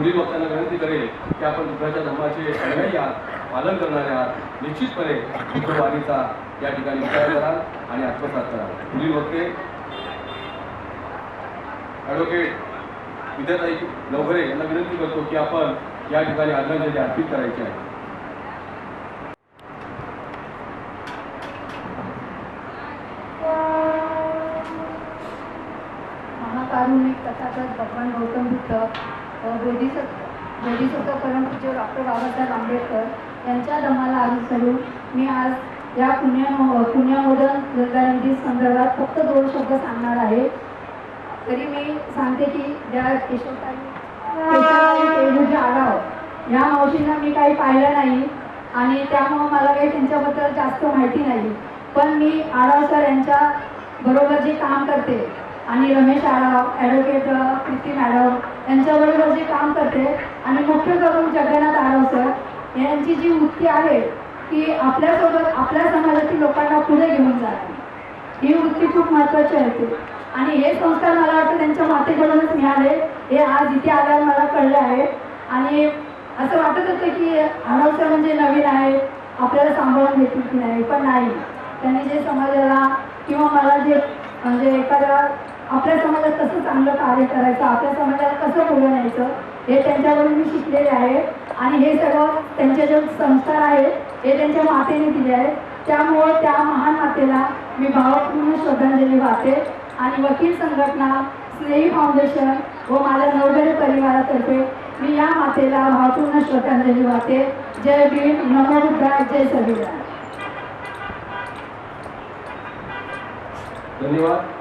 पुढील वक्त्यांना विनंती करेल की आपण बुद्धाच्या धर्माचे अनुयायी आहात पालन करणारे आहात निश्चितपणे बुद्धवाणीचा या ठिकाणी विचार कराल आणि आत्मसात कराल. पुढील वक्ते ॲडव्होकेट विद्याताई नवघरे यांना विनंती करतो की आपण या ठिकाणी आदरांजली अर्पित करायची आहे. महाकारुणिक तथागत भगवान गौतम बुद्ध बोधिसत्व बोधिसत्व परमपूज्य डॉक्टर बाबासाहेब आंबेडकर यांच्या दमाला अनुसरून मी आज या पुण्या पुण्यामोदन जलदानिधी संदर्भात फक्त दोन शब्द सांगणार आहे. तरी मी सांगते की ज्या केशवताई केशवताई आढाव या मावशींना मी काही पाहिलं नाही आणि त्यामुळं मला काही त्यांच्याबद्दल जास्त माहिती नाही. पण मी आढाव सर यांच्या बरोबर जे काम करते आणि रमेश आढाव ॲडव्होकेट प्रीती मॅडम यांच्याबरोबर जे काम करते आणि मुख्य करून जगन्नाथ आढाव सर यांची जी वृत्ती आहे की आपल्यासोबत आपल्या समाजातील लोकांना पुढे घेऊन जाणे ही वृत्ती खूप महत्त्वाची आहे आणि हे संस्कार मला वाटतं त्यांच्या मातेकडूनच मिळाले. हे आज इथे आल्यावर मला कळलं आहे. आणि असं वाटत होतं की आढावसर म्हणजे नवीन आहे आपल्याला सांभाळून घेतील की नाही पण नाही. त्यांनी जे समाजाला किंवा मला जे म्हणजे एखाद्या आपल्या समाजात कसं चांगलं कार्य करायचं आपल्या समाजाला कसं पुढे न्यायचं हे त्यांच्याकडून मी शिकलेले आहे. आणि हे सगळं त्यांचे जे संस्कार आहेत हे त्यांच्या मातेने दिले आहेत. त्यामुळं त्या महान मातेला मी भावपूर्ण श्रद्धांजली वाहते. आणि वकील संघटना स्नेही फाउंडेशन व माझ्या नवघरे परिवारातर्फे मी या मातेला भावपूर्ण श्रद्धांजली वाहते. जय भीम नमो जय संविधान धन्यवाद.